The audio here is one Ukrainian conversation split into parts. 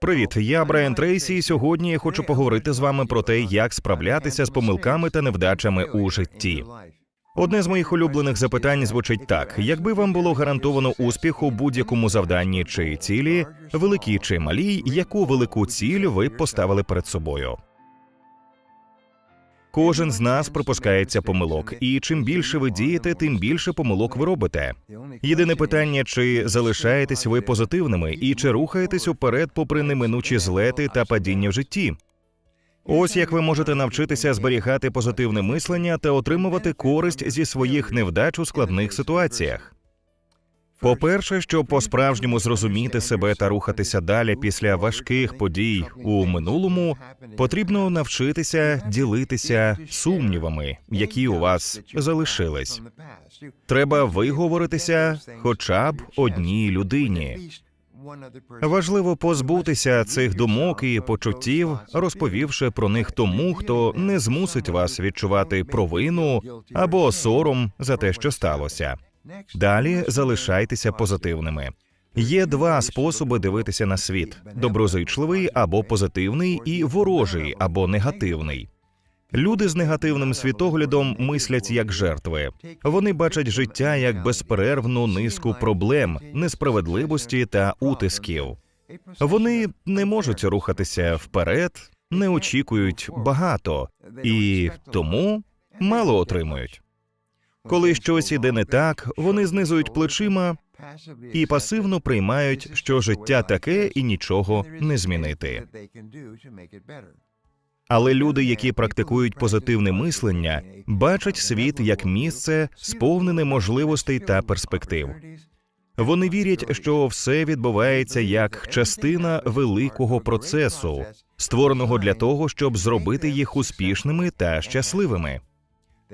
Привіт, я Брайан Трейсі. і Сьогодні я хочу поговорити з вами про те, як справлятися з помилками та невдачами у житті. Одне з моїх улюблених запитань звучить так: якби вам було гарантовано успіх у будь-якому завданні чи цілі, великій чи малій, яку велику ціль ви поставили перед собою? Кожен з нас припускається помилок, і чим більше ви дієте, тим більше помилок ви робите. Єдине питання, чи залишаєтесь ви позитивними і чи рухаєтесь уперед попри неминучі злети та падіння в житті. Ось як ви можете навчитися зберігати позитивне мислення та отримувати користь зі своїх невдач у складних ситуаціях. По-перше, щоб по-справжньому зрозуміти себе та рухатися далі після важких подій у минулому, потрібно навчитися ділитися сумнівами, які у вас залишились. Треба виговоритися хоча б одній людині. Важливо позбутися цих думок і почуттів, розповівши про них тому, хто не змусить вас відчувати провину або сором за те, що сталося. Далі залишайтеся позитивними. Є два способи дивитися на світ: доброзичливий або позитивний, і ворожий або негативний. Люди з негативним світоглядом мислять як жертви. Вони бачать життя як безперервну низку проблем, несправедливості та утисків. Вони не можуть рухатися вперед, не очікують багато і тому мало отримують. Коли щось іде не так, вони знизують плечима і пасивно приймають, що життя таке і нічого не змінити. Але люди, які практикують позитивне мислення, бачать світ як місце, сповнене можливостей та перспектив. Вони вірять, що все відбувається як частина великого процесу, створеного для того, щоб зробити їх успішними та щасливими.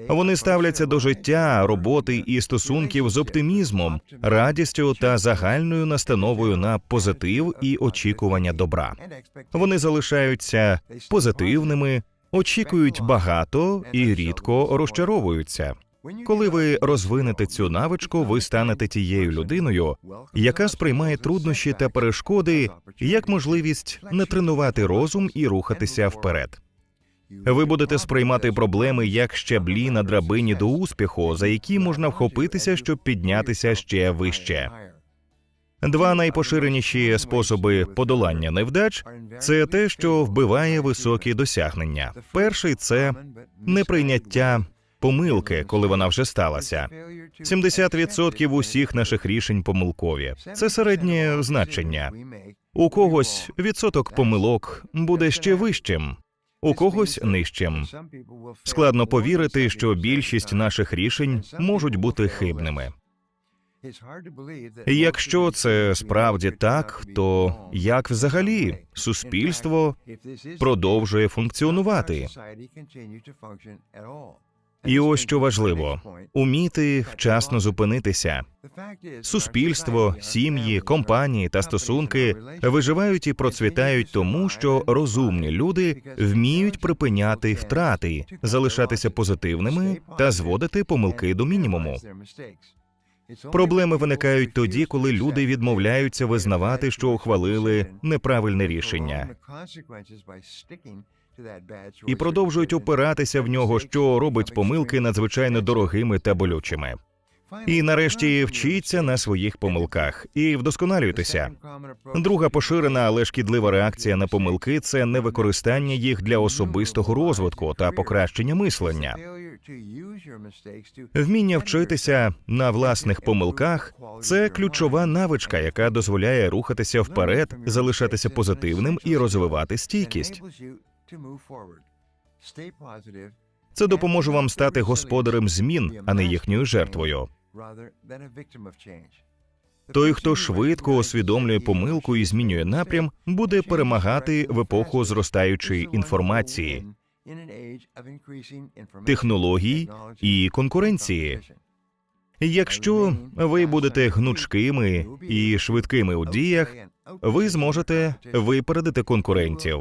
Вони ставляться до життя, роботи і стосунків з оптимізмом, радістю та загальною настановою на позитив і очікування добра. Вони залишаються позитивними, очікують багато і рідко розчаровуються. Коли ви розвинете цю навичку, ви станете тією людиною, яка сприймає труднощі та перешкоди як можливість натренувати розум і рухатися вперед. Ви будете сприймати проблеми як щаблі на драбині до успіху, за які можна вхопитися, щоб піднятися ще вище. Два найпоширеніші способи подолання невдач це те, що вбиває високі досягнення. Перший це неприйняття помилки, коли вона вже сталася. 70% усіх наших рішень помилкові. Це середнє значення. У когось відсоток помилок буде ще вищим, у когось нижчим. Складно повірити, що більшість наших рішень можуть бути хибними. Якщо це справді так, то як взагалі суспільство продовжує функціонувати? І ось що важливо уміти вчасно зупинитися. Суспільство, сім'ї, компанії та стосунки виживають і процвітають тому, що розумні люди вміють припиняти втрати, залишатися позитивними та зводити помилки до мінімуму. Проблеми виникають тоді, коли люди відмовляються визнавати, що ухвалили неправильне рішення, і продовжують опиратися в нього, що робить помилки надзвичайно дорогими та болючими. І нарешті вчіться на своїх помилках і вдосконалюйтеся. Друга поширена, але шкідлива реакція на помилки це невикористання їх для особистого розвитку та покращення мислення. Вміння вчитися на власних помилках це ключова навичка, яка дозволяє рухатися вперед, залишатися позитивним і розвивати стійкість. Це допоможе вам стати господарем змін, а не їхньою жертвою. Той, хто швидко усвідомлює помилку і змінює напрям, буде перемагати в епоху зростаючої інформації, технологій і конкуренції. Якщо ви будете гнучкими і швидкими у діях, ви зможете випередити конкурентів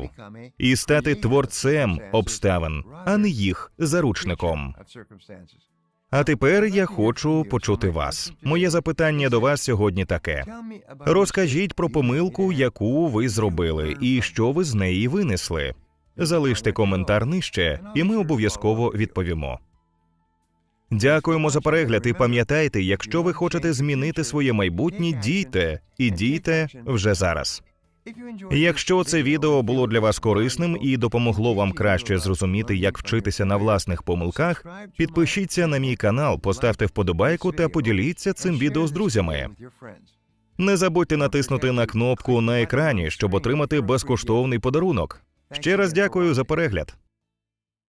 і стати творцем обставин, а не їх заручником. А тепер я хочу почути вас. Моє запитання до вас сьогодні таке: розкажіть про помилку, яку ви зробили, і що ви з неї винесли. Залиште коментар нижче, і ми обов'язково відповімо. Дякуємо за перегляд і пам'ятайте, якщо ви хочете змінити своє майбутнє, дійте і дійте вже зараз. Якщо це відео було для вас корисним і допомогло вам краще зрозуміти, як вчитися на власних помилках, підпишіться на мій канал, поставте вподобайку та поділіться цим відео з друзями. Не забудьте натиснути на кнопку на екрані, щоб отримати безкоштовний подарунок. Ще раз дякую за перегляд.